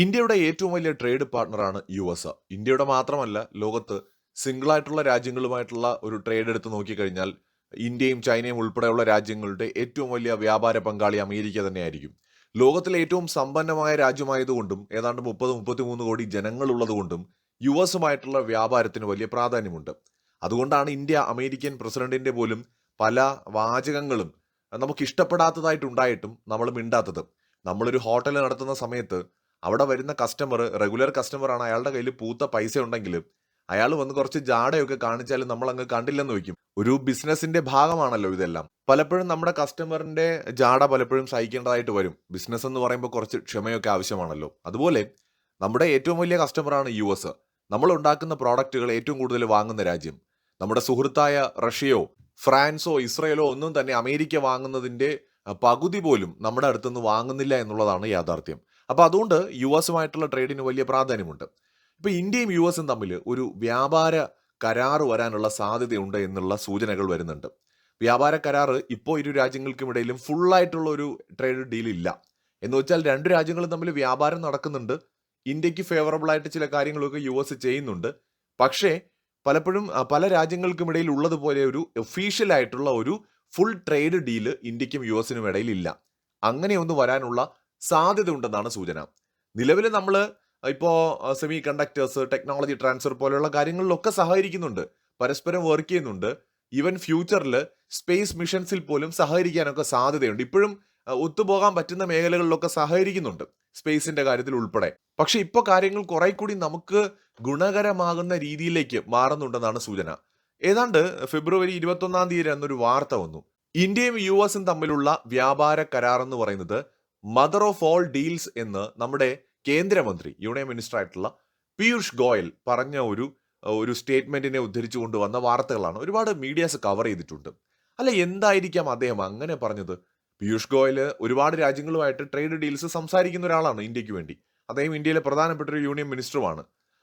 ഇന്ത്യയുടെ ഏറ്റവും വലിയ ട്രേഡ് പാർട്ണറാണ് യു എസ് ഇന്ത്യയുടെ മാത്രമല്ല ലോകത്ത് സിംഗിളായിട്ടുള്ള രാജ്യങ്ങളുമായിട്ടുള്ള ഒരു ട്രേഡ് എടുത്ത് നോക്കിക്കഴിഞ്ഞാൽ ഇന്ത്യയും ചൈനയും ഉൾപ്പെടെയുള്ള രാജ്യങ്ങളുടെ ഏറ്റവും വലിയ വ്യാപാര പങ്കാളി അമേരിക്ക തന്നെയായിരിക്കും. ലോകത്തിലെ ഏറ്റവും സമ്പന്നമായ രാജ്യമായതുകൊണ്ടും ഏതാണ്ട് മുപ്പത് മുപ്പത്തിമൂന്ന് കോടി ജനങ്ങളുള്ളതുകൊണ്ടും യു എസുമായിട്ടുള്ള വ്യാപാരത്തിന് വലിയ പ്രാധാന്യമുണ്ട്. അതുകൊണ്ടാണ് ഇന്ത്യ അമേരിക്കൻ പ്രസിഡന്റിന്റെ പോലും പല വാചകങ്ങളും നമുക്ക് ഇഷ്ടപ്പെടാത്തതായിട്ടുണ്ടായിട്ടും നമ്മൾ മിണ്ടാത്തത്. നമ്മളൊരു ഹോട്ടൽ നടത്തുന്ന സമയത്ത് അവിടെ വരുന്ന കസ്റ്റമർ റെഗുലർ കസ്റ്റമർ ആണ് അയാളുടെ കയ്യിൽ പൂത്ത പൈസ ഉണ്ടെങ്കിൽ അയാൾ വന്ന് കുറച്ച് ജാടയൊക്കെ കാണിച്ചാൽ നമ്മൾ അങ്ങ് കണ്ടില്ലെന്ന് വയ്ക്കും. ഒരു ബിസിനസിന്റെ ഭാഗമാണല്ലോ ഇതെല്ലാം. പലപ്പോഴും നമ്മുടെ കസ്റ്റമറിന്റെ ജാട പലപ്പോഴും സഹിക്കേണ്ടതായിട്ട് വരും. ബിസിനസ് എന്ന് പറയുമ്പോൾ കുറച്ച് ക്ഷമയൊക്കെ ആവശ്യമാണല്ലോ. അതുപോലെ നമ്മുടെ ഏറ്റവും വലിയ കസ്റ്റമറാണ് യു എസ് നമ്മൾ ഉണ്ടാക്കുന്ന പ്രോഡക്റ്റുകൾ ഏറ്റവും കൂടുതൽ വാങ്ങുന്ന രാജ്യം. നമ്മുടെ സുഹൃത്തായ റഷ്യയോ ഫ്രാൻസോ ഇസ്രയേലോ ഒന്നും തന്നെ അമേരിക്ക വാങ്ങുന്നതിന്റെ പകുതി പോലും നമ്മുടെ അടുത്തുനിന്ന് വാങ്ങുന്നില്ല എന്നുള്ളതാണ് യാഥാർത്ഥ്യം. അപ്പൊ അതുകൊണ്ട് യു എസുമായിട്ടുള്ള ട്രേഡിന് വലിയ പ്രാധാന്യമുണ്ട്. ഇപ്പോൾ ഇന്ത്യയും യു എസും തമ്മിൽ ഒരു വ്യാപാര കരാർ വരാനുള്ള സാധ്യതയുണ്ട് എന്നുള്ള സൂചനകൾ വരുന്നുണ്ട്. വ്യാപാര കരാർ ഇപ്പോൾ ഇരു രാജ്യങ്ങൾക്കും രാജ്യങ്ങൾക്കുമിടയിലും ഫുള്ളായിട്ടുള്ള ഒരു ട്രേഡ് ഡീൽ ഇല്ല എന്ന് വെച്ചാൽ രണ്ട് രാജ്യങ്ങളും തമ്മിൽ വ്യാപാരം നടക്കുന്നുണ്ട്. ഇന്ത്യയ്ക്ക് ഫേവറബിൾ ആയിട്ട് ചില കാര്യങ്ങളൊക്കെ യു എസ് ചെയ്യുന്നുണ്ട്. പക്ഷേ പലപ്പോഴും പല രാജ്യങ്ങൾക്കും ഇടയിൽ ഉള്ളതുപോലെ ഒരു ഒഫീഷ്യൽ ആയിട്ടുള്ള ഒരു ഫുൾ ട്രേഡ് ഡീൽ ഇന്ത്യക്കും യു എസിനും ഇടയിൽ ഇല്ല അങ്ങനെ ഒന്ന് വരാനുള്ള സാധ്യത ഉണ്ടെന്നാണ് സൂചന. നിലവിൽ നമ്മൾ ഇപ്പോൾ സെമി കണ്ടക്ടേഴ്സ് ടെക്നോളജി ട്രാൻസ്ഫർ പോലെയുള്ള കാര്യങ്ങളിലൊക്കെ സഹകരിക്കുന്നുണ്ട്. പരസ്പരം വർക്ക് ചെയ്യുന്നുണ്ട്. ഈവൻ ഫ്യൂച്ചറിൽ സ്പേസ് മിഷൻസിൽ പോലും സഹകരിക്കാനൊക്കെ സാധ്യതയുണ്ട്. ഇപ്പോഴും ഒത്തുപോകാൻ പറ്റുന്ന മേഖലകളിലൊക്കെ സഹകരിക്കുന്നുണ്ട് സ്പേസിന്റെ കാര്യത്തിൽ ഉൾപ്പെടെ. പക്ഷെ ഇപ്പോൾ കാര്യങ്ങൾ കുറെ കൂടി നമുക്ക് ഗുണകരമാകുന്ന രീതിയിലേക്ക് മാറുന്നുണ്ടെന്നാണ് സൂചന. ഏതാണ്ട് ഫെബ്രുവരി ഇരുപത്തൊന്നാം തീയതി എന്നൊരു വാർത്ത വന്നു. ഇന്ത്യയും യു എസും തമ്മിലുള്ള വ്യാപാര കരാർ എന്ന് പറയുന്നത് മദർ ഓഫ് ഓൾ ഡീൽസ് എന്ന് നമ്മുടെ കേന്ദ്രമന്ത്രി യൂണിയൻ മിനിസ്റ്റർ ആയിട്ടുള്ള പീയൂഷ് ഗോയൽ പറഞ്ഞ ഒരു ഒരു സ്റ്റേറ്റ്മെന്റിനെ ഉദ്ധരിച്ചുകൊണ്ട് വന്ന വാർത്തകളാണ് ഒരുപാട് മീഡിയാസ് കവർ ചെയ്തിട്ടുണ്ട്. അല്ല എന്തായിരിക്കാം അദ്ദേഹം അങ്ങനെ പറഞ്ഞത്? പീയൂഷ് ഗോയൽ ഒരുപാട് രാജ്യങ്ങളുമായിട്ട് ട്രേഡ് ഡീൽസ് സംസാരിക്കുന്ന ഒരാളാണ് ഇന്ത്യയ്ക്ക് വേണ്ടി. അദ്ദേഹം ഇന്ത്യയിലെ പ്രധാനപ്പെട്ട ഒരു യൂണിയൻ മിനിസ്റ്ററുമാണ്.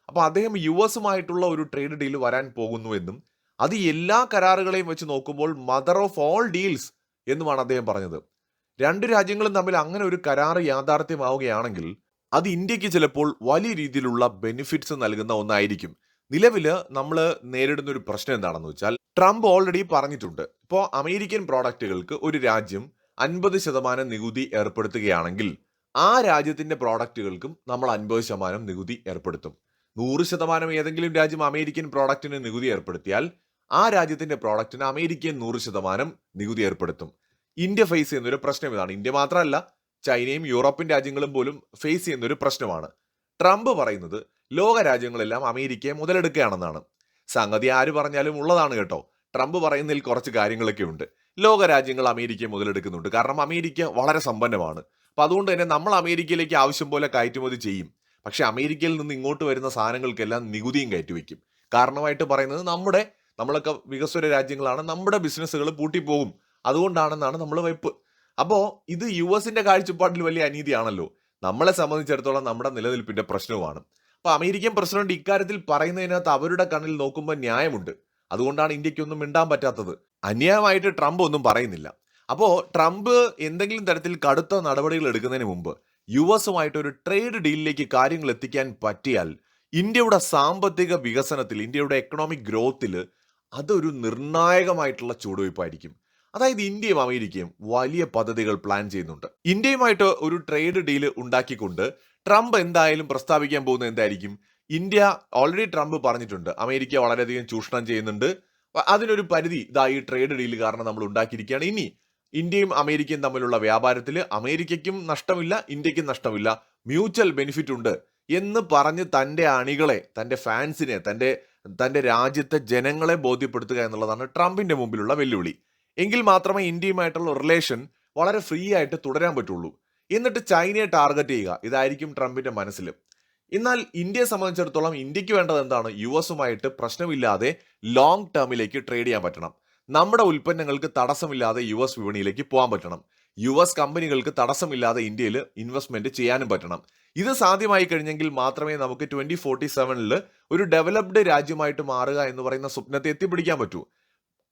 അപ്പോൾ അദ്ദേഹം യു എസുമായിട്ടുള്ള ഒരു ട്രേഡ് ഡീൽ വരാൻ പോകുന്നുവെന്നും അത് എല്ലാ കരാറുകളെയും വെച്ച് നോക്കുമ്പോൾ മദർ ഓഫ് ഓൾ ഡീൽസ് എന്നുമാണ് അദ്ദേഹം പറഞ്ഞത്. രണ്ട് രാജ്യങ്ങളും തമ്മിൽ അങ്ങനെ ഒരു കരാർ യാഥാർത്ഥ്യമാവുകയാണെങ്കിൽ അത് ഇന്ത്യയ്ക്ക് ചിലപ്പോൾ വലിയ രീതിയിലുള്ള ബെനിഫിറ്റ്സ് നൽകുന്ന ഒന്നായിരിക്കും. നിലവിൽ നമ്മൾ നേരിടുന്ന ഒരു പ്രശ്നം എന്താണെന്ന് വെച്ചാൽ ട്രംപ് ഓൾറെഡി പറഞ്ഞിട്ടുണ്ട്. ഇപ്പോൾ അമേരിക്കൻ പ്രോഡക്റ്റുകൾക്ക് ഒരു രാജ്യം അൻപത് ശതമാനം നികുതി ഏർപ്പെടുത്തുകയാണെങ്കിൽ ആ രാജ്യത്തിന്റെ പ്രോഡക്റ്റുകൾക്കും നമ്മൾ അൻപത് ശതമാനം നികുതി ഏർപ്പെടുത്തും. നൂറ് ശതമാനം ഏതെങ്കിലും രാജ്യം അമേരിക്കൻ പ്രോഡക്റ്റിന് നികുതി ഏർപ്പെടുത്തിയാൽ ആ രാജ്യത്തിന്റെ പ്രോഡക്റ്റിന് അമേരിക്കൻ നൂറ് ശതമാനം നികുതി ഏർപ്പെടുത്തും. ഇന്ത്യ ഫേസ് ചെയ്യുന്ന ഒരു പ്രശ്നം ഇതാണ്. ഇന്ത്യ മാത്രമല്ല ചൈനയും യൂറോപ്യൻ രാജ്യങ്ങളും പോലും ഫേസ് ചെയ്യുന്ന ഒരു പ്രശ്നമാണ്. ട്രംപ് പറയുന്നത് ലോക രാജ്യങ്ങളെല്ലാം അമേരിക്കയെ മുതലെടുക്കുകയാണെന്നാണ്. സംഗതി ആര് പറഞ്ഞാലും ഉള്ളതാണ് കേട്ടോ. ട്രംപ് പറയുന്നതിൽ കുറച്ച് കാര്യങ്ങളൊക്കെ ഉണ്ട്. ലോക രാജ്യങ്ങൾ അമേരിക്കയെ മുതലെടുക്കുന്നുണ്ട്. കാരണം അമേരിക്ക വളരെ സമ്പന്നമാണ്. അപ്പൊ അതുകൊണ്ട് തന്നെ നമ്മൾ അമേരിക്കയിലേക്ക് ആവശ്യം പോലെ കയറ്റുമതി ചെയ്യും. പക്ഷെ അമേരിക്കയിൽ നിന്ന് ഇങ്ങോട്ട് വരുന്ന സാധനങ്ങൾക്കെല്ലാം നികുതിയും കയറ്റിവെക്കും. കാരണമായിട്ട് പറയുന്നത് നമ്മുടെ നമ്മളൊക്കെ വികസ്വര രാജ്യങ്ങളാണ്. നമ്മുടെ ബിസിനസ്സുകൾ പൂട്ടിപ്പോകും. അതുകൊണ്ടാണെന്നാണ് നമ്മൾ വെപ്പ്. അപ്പോൾ ഇത് യു എസിന്റെ കാഴ്ചപ്പാടിൽ വലിയ അനീതിയാണല്ലോ. നമ്മളെ സംബന്ധിച്ചിടത്തോളം നമ്മുടെ നിലനിൽപ്പിന്റെ പ്രശ്നവുമാണ്. അപ്പോൾ അമേരിക്കൻ പ്രസിഡന്റ് ഇക്കാര്യത്തിൽ പറയുന്നതിനകത്ത് അവരുടെ കണ്ണിൽ നോക്കുമ്പോൾ ന്യായമുണ്ട്. അതുകൊണ്ടാണ് ഇന്ത്യക്കൊന്നും മിണ്ടാൻ പറ്റാത്തത്. അന്യായമായിട്ട് ട്രംപ് ഒന്നും പറയുന്നില്ല. അപ്പോൾ ട്രംപ് എന്തെങ്കിലും തരത്തിൽ കടുത്ത നടപടികൾ എടുക്കുന്നതിന് മുമ്പ് യു എസുമായിട്ട് ഒരു ട്രേഡ് ഡീലിലേക്ക് കാര്യങ്ങൾ എത്തിക്കാൻ പറ്റിയാൽ ഇന്ത്യയുടെ സാമ്പത്തിക വികസനത്തിൽ ഇന്ത്യയുടെ എക്കണോമിക് ഗ്രോത്തിൽ അതൊരു നിർണായകമായിട്ടുള്ള ചുവടുവയ്പ്പായിരിക്കും. അതായത് ഇന്ത്യയും അമേരിക്കയും വലിയ പദ്ധതികൾ പ്ലാൻ ചെയ്യുന്നുണ്ട്. ഇന്ത്യയുമായിട്ട് ഒരു ട്രേഡ് ഡീൽ ഉണ്ടാക്കിക്കൊണ്ട് ട്രംപ് എന്തായാലും പ്രസ്താവിക്കാൻ പോകുന്നത് എന്തായിരിക്കും? ഇന്ത്യ ഓൾറെഡി ട്രംപ് പറഞ്ഞിട്ടുണ്ട്. അമേരിക്ക വളരെയധികം ചൂഷണം ചെയ്യുന്നുണ്ട്. അതിനൊരു പരിധി ഇതാ ഈ ട്രേഡ് ഡീൽ കാരണം നമ്മൾ ഉണ്ടാക്കിയിരിക്കുകയാണ്. ഇനി ഇന്ത്യയും അമേരിക്കയും തമ്മിലുള്ള വ്യാപാരത്തിൽ അമേരിക്കയ്ക്കും നഷ്ടമില്ല ഇന്ത്യക്കും നഷ്ടമില്ല. മ്യൂച്വൽ ബെനിഫിറ്റ് ഉണ്ട് എന്ന് പറഞ്ഞ് തന്റെ അണികളെ തന്റെ ഫാൻസിനെ തന്റെ തന്റെ രാജ്യത്തെ ജനങ്ങളെ ബോധ്യപ്പെടുത്തുക എന്നുള്ളതാണ് ട്രംപിന്റെ മുമ്പിലുള്ള വെല്ലുവിളി. എങ്കിൽ മാത്രമേ ഇന്ത്യയുമായിട്ടുള്ള റിലേഷൻ വളരെ ഫ്രീ ആയിട്ട് തുടരാൻ പറ്റുള്ളൂ. എന്നിട്ട് ചൈനയെ ടാർഗറ്റ് ചെയ്യുക. ഇതായിരിക്കും ട്രംപിന്റെ മനസ്സിൽ. എന്നാൽ ഇന്ത്യയെ സംബന്ധിച്ചിടത്തോളം ഇന്ത്യയ്ക്ക് വേണ്ടത് എന്താണ്? യു എസുമായിട്ട് പ്രശ്നമില്ലാതെ ലോങ് ടേമിലേക്ക് ട്രേഡ് ചെയ്യാൻ പറ്റണം. നമ്മുടെ ഉൽപ്പന്നങ്ങൾക്ക് തടസ്സമില്ലാതെ യു എസ് വിപണിയിലേക്ക് പോകാൻ പറ്റണം. യു എസ് കമ്പനികൾക്ക് തടസ്സമില്ലാതെ ഇന്ത്യയിൽ ഇൻവെസ്റ്റ്മെന്റ് ചെയ്യാനും പറ്റണം. ഇത് സാധ്യമായി കഴിഞ്ഞെങ്കിൽ മാത്രമേ നമുക്ക് ട്വന്റി ഫോർട്ടി സെവനിൽ ഒരു ഡെവലപ്ഡ് രാജ്യമായിട്ട് മാറുക എന്ന് പറയുന്ന സ്വപ്നത്തെ എത്തിപ്പിടിക്കാൻ പറ്റൂ.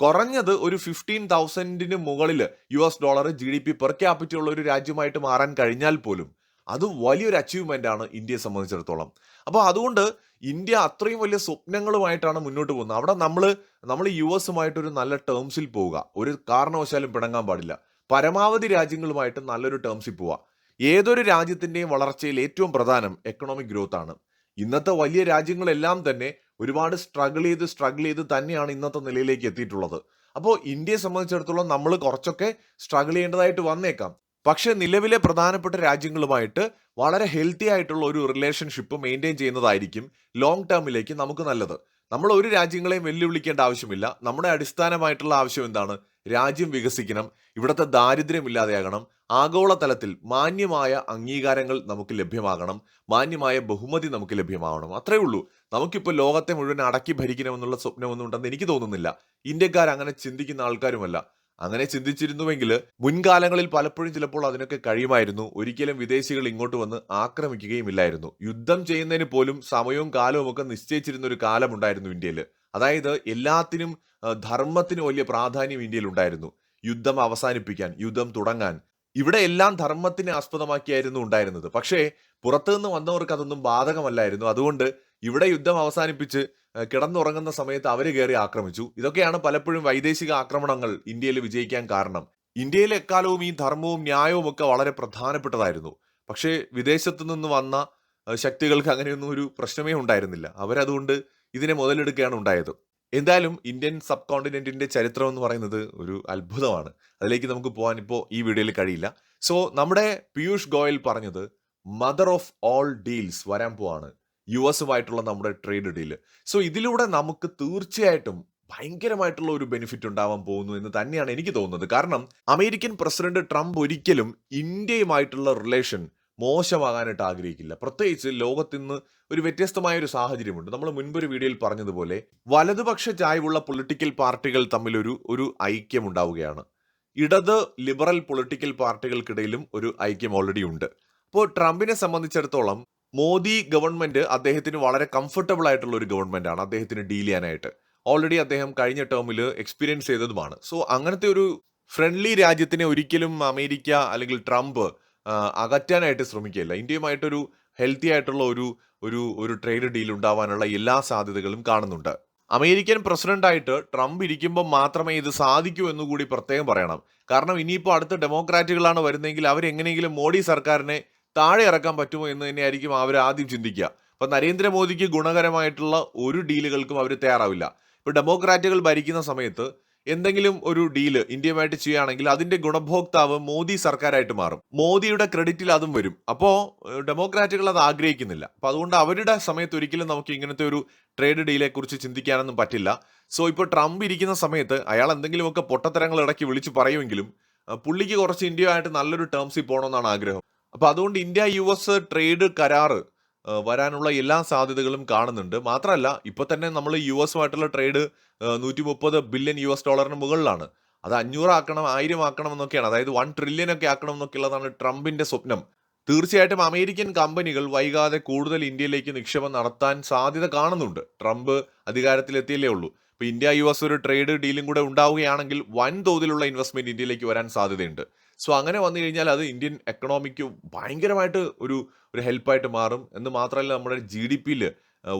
കുറഞ്ഞത് ഒരു ഫിഫ്റ്റീൻ തൗസൻഡിന് മുകളിൽ U S dollar G D P per capital ഉള്ള ഒരു രാജ്യമായിട്ട് മാറാൻ കഴിഞ്ഞാൽ പോലും അത് വലിയൊരു അച്ചീവ്മെന്റ് ആണ് ഇന്ത്യയെ സംബന്ധിച്ചിടത്തോളം. അപ്പോൾ അതുകൊണ്ട് ഇന്ത്യ അത്രയും വലിയ സ്വപ്നങ്ങളുമായിട്ടാണ് മുന്നോട്ട് പോകുന്നത്. അവിടെ നമ്മൾ നമ്മൾ യു എസുമായിട്ടൊരു നല്ല ടേംസിൽ പോവുക. ഒരു കാരണവശാലും പിണങ്ങാൻ പാടില്ല. പരമാവധി രാജ്യങ്ങളുമായിട്ട് നല്ലൊരു ടേംസിൽ പോവുക. ഏതൊരു രാജ്യത്തിന്റെയും വളർച്ചയിൽ ഏറ്റവും പ്രധാനം എക്കണോമിക് ഗ്രോത്ത് ആണ്. ഇന്നത്തെ വലിയ രാജ്യങ്ങളെല്ലാം തന്നെ ഒരുപാട് സ്ട്രഗിൾ ചെയ്ത് സ്ട്രഗിൾ ചെയ്ത് തന്നെയാണ് ഇന്നത്തെ നിലയിലേക്ക് എത്തിയിട്ടുള്ളത്. അപ്പോൾ ഇന്ത്യയെ സംബന്ധിച്ചിടത്തോളം നമ്മൾ കുറച്ചൊക്കെ സ്ട്രഗിൾ ചെയ്യേണ്ടതായിട്ട് വന്നേക്കാം. പക്ഷെ നിലവിലെ പ്രധാനപ്പെട്ട രാജ്യങ്ങളുമായിട്ട് വളരെ ഹെൽത്തി ആയിട്ടുള്ള ഒരു റിലേഷൻഷിപ്പ് മെയിന്റെയിൻ ചെയ്യുന്നതായിരിക്കും ലോങ് ടേമിലേക്ക് നമുക്ക് നല്ലത്. നമ്മൾ ഒരു രാജ്യങ്ങളെയും വെല്ലുവിളിക്കേണ്ട ആവശ്യമില്ല. നമ്മുടെ അടിസ്ഥാനമായിട്ടുള്ള ആവശ്യം എന്താണ്? രാജ്യം വികസിക്കണം. ഇവിടുത്തെ ദാരിദ്ര്യം ഇല്ലാതെയാകണം. ആഗോളതലത്തിൽ മാന്യമായ അംഗീകാരങ്ങൾ നമുക്ക് ലഭ്യമാകണം. മാന്യമായ ബഹുമതി നമുക്ക് ലഭ്യമാവണം. അത്രേ ഉള്ളൂ. നമുക്കിപ്പോൾ ലോകത്തെ മുഴുവൻ അടക്കി ഭരിക്കണമെന്നുള്ള സ്വപ്നമൊന്നും ഉണ്ടെന്ന് എനിക്ക് തോന്നുന്നില്ല. ഇന്ത്യക്കാർ അങ്ങനെ ചിന്തിക്കുന്ന ആൾക്കാരുമല്ല. അങ്ങനെ ചിന്തിച്ചിരുന്നുവെങ്കിൽ മുൻകാലങ്ങളിൽ പലപ്പോഴും ചിലപ്പോൾ അതിനൊക്കെ കഴിയുമായിരുന്നു. ഒരിക്കലും വിദേശികൾ ഇങ്ങോട്ട് വന്ന് ആക്രമിക്കുകയുമില്ലായിരുന്നു. യുദ്ധം ചെയ്യുന്നതിന് പോലും സമയവും കാലവും ഒക്കെ നിശ്ചയിച്ചിരുന്ന ഒരു കാലമുണ്ടായിരുന്നു ഇന്ത്യയിൽ. അതായത് എല്ലാത്തിനും ധർമ്മത്തിന് വലിയ പ്രാധാന്യം ഇന്ത്യയിൽ ഉണ്ടായിരുന്നു. യുദ്ധം അവസാനിപ്പിക്കാൻ യുദ്ധം തുടങ്ങാൻ. ഇവിടെ എല്ലാം ധർമ്മത്തിനെ ആസ്പദമാക്കിയായിരുന്നു ഉണ്ടായിരുന്നത്. പക്ഷേ പുറത്തുനിന്ന് വന്നവർക്ക് അതൊന്നും ബാധകമല്ലായിരുന്നു. അതുകൊണ്ട് ഇവിടെ യുദ്ധം അവസാനിപ്പിച്ച് കിടന്നുറങ്ങുന്ന സമയത്ത് അവർ കയറി ആക്രമിച്ചു. ഇതൊക്കെയാണ് പലപ്പോഴും വൈദേശിക ആക്രമണങ്ങൾ ഇന്ത്യയിൽ വിജയിക്കാൻ കാരണം. ഇന്ത്യയിലെ എക്കാലവും ഈ ധർമ്മവും ന്യായവും ഒക്കെ വളരെ പ്രധാനപ്പെട്ടതായിരുന്നു. പക്ഷേ വിദേശത്തു നിന്ന് വന്ന ശക്തികൾക്ക് അങ്ങനെയൊന്നും ഒരു പ്രശ്നമേ ഉണ്ടായിരുന്നില്ല. അവരതുകൊണ്ട് ഇതിനെ മുതലെടുക്കുകയാണ് ഉണ്ടായത്. എന്തായാലും ഇന്ത്യൻ സബ് കോണ്ടിനെന്റിന്റെ ചരിത്രം എന്ന് പറയുന്നത് ഒരു അത്ഭുതമാണ്. അതിലേക്ക് നമുക്ക് പോകാൻ ഇപ്പോൾ ഈ വീഡിയോയിൽ കഴിയില്ല. സോ നമ്മുടെ പീയൂഷ് ഗോയൽ പറഞ്ഞത് മദർ ഓഫ് ഓൾ ഡീൽസ് വരാൻ പോവാണ്. യു എസുമായിട്ടുള്ള നമ്മുടെ ട്രേഡ് ഡീൽ. സോ ഇതിലൂടെ നമുക്ക് തീർച്ചയായിട്ടും ഭയങ്കരമായിട്ടുള്ള ഒരു ബെനിഫിറ്റ് ഉണ്ടാവാൻ പോകുന്നു എന്ന് തന്നെയാണ് എനിക്ക് തോന്നുന്നത്. കാരണം അമേരിക്കൻ പ്രസിഡന്റ് ട്രംപ് ഒരിക്കലും ഇന്ത്യയുമായിട്ടുള്ള റിലേഷൻ മോശമാകാനായിട്ട് ആഗ്രഹിക്കില്ല പ്രത്യേകിച്ച് ലോകത്ത് ഇന്ന് ഒരു വ്യത്യസ്തമായ ഒരു സാഹചര്യമുണ്ട്. നമ്മൾ മുൻപൊരു വീഡിയോയിൽ പറഞ്ഞതുപോലെ വലതുപക്ഷ ചായ്വുള്ള പൊളിറ്റിക്കൽ പാർട്ടികൾ തമ്മിലൊരു ഒരു ഐക്യം ഉണ്ടാവുകയാണ് ഇടത് ലിബറൽ പൊളിറ്റിക്കൽ പാർട്ടികൾക്കിടയിലും ഒരു ഐക്യം ഓൾറെഡി ഉണ്ട്. അപ്പോൾ ട്രംപിനെ സംബന്ധിച്ചിടത്തോളം മോദി ഗവൺമെന്റ് അദ്ദേഹത്തിന് വളരെ കംഫർട്ടബിൾ ആയിട്ടുള്ള ഒരു ഗവൺമെന്റ് ആണ് അദ്ദേഹത്തിന് ഡീൽ ചെയ്യാനായിട്ട്. ഓൾറെഡി അദ്ദേഹം കഴിഞ്ഞ ടേമിൽ എക്സ്പീരിയൻസ് ചെയ്തതുമാണ്. സോ അങ്ങനത്തെ ഒരു ഫ്രണ്ട്ലി രാജ്യത്തിനെ ഒരിക്കലും അമേരിക്ക അല്ലെങ്കിൽ ട്രംപ് അകറ്റാനായിട്ട് ശ്രമിക്കുകയല്ല. ഇന്ത്യയുമായിട്ടൊരു ഹെൽത്തി ആയിട്ടുള്ള ഒരു ഒരു ഒരു ട്രേഡ് ഡീൽ ഉണ്ടാവാനുള്ള എല്ലാ സാധ്യതകളും കാണുന്നുണ്ട്. അമേരിക്കൻ പ്രസിഡന്റായിട്ട് ട്രംപ് ഇരിക്കുമ്പോൾ മാത്രമേ ഇത് സാധിക്കൂ എന്ന് കൂടി പ്രത്യേകം പറയണം. കാരണം ഇനിയിപ്പോൾ അടുത്ത ഡെമോക്രാറ്റുകളാണ് വരുന്നതെങ്കിൽ അവരെങ്ങനെയെങ്കിലും മോഡി സർക്കാരിനെ താഴെ ഇറക്കാൻ പറ്റുമോ എന്ന് തന്നെയായിരിക്കും അവർ ആദ്യം ചിന്തിക്കുക. അപ്പൊ നരേന്ദ്രമോദിക്ക് ഗുണകരമായിട്ടുള്ള ഒരു ഡീലുകൾക്കും അവർ തയ്യാറാവില്ല. ഇപ്പൊ ഡെമോക്രാറ്റുകൾ ഭരിക്കുന്ന സമയത്ത് എന്തെങ്കിലും ഒരു ഡീൽ ഇന്ത്യയുമായിട്ട് ചെയ്യുകയാണെങ്കിൽ അതിന്റെ ഗുണഭോക്താവ് മോദി സർക്കാരായിട്ട് മാറും. മോദിയുടെ ക്രെഡിറ്റിൽ അതും വരും. അപ്പോ ഡെമോക്രാറ്റുകൾ അത് ആഗ്രഹിക്കുന്നില്ല. അപ്പോൾ അതുകൊണ്ട് അവരുടെ സമയത്ത് ഒരിക്കലും നമുക്ക് ഇങ്ങനത്തെ ഒരു ട്രേഡ് ഡീലെ കുറിച്ച് ചിന്തിക്കാനൊന്നും പറ്റില്ല. സോ ഇപ്പോൾ ട്രംപ് ഇരിക്കുന്ന സമയത്ത് അയാൾ എന്തെങ്കിലുമൊക്കെ പൊട്ടത്തരങ്ങൾ ഇടയ്ക്ക് വിളിച്ച് പറയുമെങ്കിലും പുള്ളിക്ക് കുറച്ച് ഇന്ത്യയുമായിട്ട് നല്ലൊരു ടേംസിൽ പോകണമെന്നാണ് ആഗ്രഹം. അപ്പോൾ അതുകൊണ്ട് ഇന്ത്യ യു എസ് ട്രേഡ് കരാറ് വരാനുള്ള എല്ലാ സാധ്യതകളും കാണുന്നുണ്ട്. മാത്രമല്ല ഇപ്പൊ തന്നെ നമ്മൾ യു എസുമായിട്ടുള്ള ട്രേഡ് നൂറ്റി മുപ്പത് ബില്യൺ യു എസ് ഡോളറിന് മുകളിലാണ്. അത് അഞ്ഞൂറാക്കണം ആയിരം ആക്കണം എന്നൊക്കെയാണ് അതായത് വൺ ട്രില്യൺ ഒക്കെ ആക്കണം എന്നൊക്കെയുള്ളതാണ് ട്രംപിന്റെ സ്വപ്നം. തീർച്ചയായിട്ടും അമേരിക്കൻ കമ്പനികൾ വൈകാതെ കൂടുതൽ ഇന്ത്യയിലേക്ക് നിക്ഷേപം നടത്താൻ സാധ്യത കാണുന്നുണ്ട്. ട്രംപ് അധികാരത്തിലെത്തിയല്ലേ ഉള്ളൂ. ഇപ്പൊ ഇന്ത്യ യു എസ് ഒരു ട്രേഡ് ഡീലും കൂടെ ഉണ്ടാവുകയാണെങ്കിൽ വൻതോതിലുള്ള ഇൻവെസ്റ്റ്മെന്റ് ഇന്ത്യയിലേക്ക് വരാൻ സാധ്യതയുണ്ട്. സോ അങ്ങനെ വന്നു കഴിഞ്ഞാൽ അത് ഇന്ത്യൻ എക്കണോമിക്ക് ഭയങ്കരമായിട്ട് ഒരു ഒരു ഹെൽപ്പായിട്ട് മാറും. എന്ന് മാത്രമല്ല നമ്മുടെ ജി ഡി പിയിൽ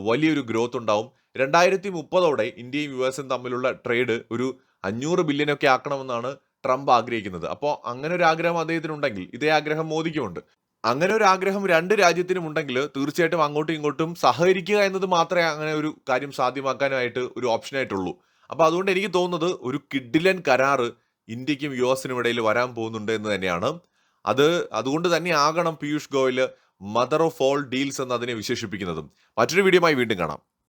വലിയൊരു ഗ്രോത്ത് ഉണ്ടാവും. രണ്ടായിരത്തി മുപ്പതോടെ ഇന്ത്യയും യു എസും തമ്മിലുള്ള ട്രേഡ് ഒരു അഞ്ഞൂറ് ബില്യനൊക്കെ ആക്കണമെന്നാണ് ട്രംപ് ആഗ്രഹിക്കുന്നത്. അപ്പോൾ അങ്ങനെ ഒരു ആഗ്രഹം അദ്ദേഹത്തിനുണ്ടെങ്കിൽ ഇതേ ആഗ്രഹം മോദിക്കുമുണ്ട്. അങ്ങനെ ഒരു ആഗ്രഹം രണ്ട് രാജ്യത്തിനും ഉണ്ടെങ്കിൽ തീർച്ചയായിട്ടും അങ്ങോട്ടും ഇങ്ങോട്ടും സഹകരിക്കുക എന്നത് മാത്രമേ അങ്ങനെ ഒരു കാര്യം സാധ്യമാക്കാനായിട്ട് ഒരു ഓപ്ഷനായിട്ടുള്ളൂ അപ്പോൾ അതുകൊണ്ട് എനിക്ക് തോന്നുന്നത് ഒരു കിഡിലൻ കരാറ് ഇന്ത്യക്കും യു എസിനും ഇടയിൽ വരാൻ പോകുന്നുണ്ട് എന്ന് തന്നെയാണ്. അത് അതുകൊണ്ട് തന്നെ ആകണം Piyush Goyal mother of all deals എന്ന് അതിനെ വിശേഷിപ്പിക്കുന്നതും. മറ്റൊരു വീഡിയോയുമായി വീണ്ടും കാണാം.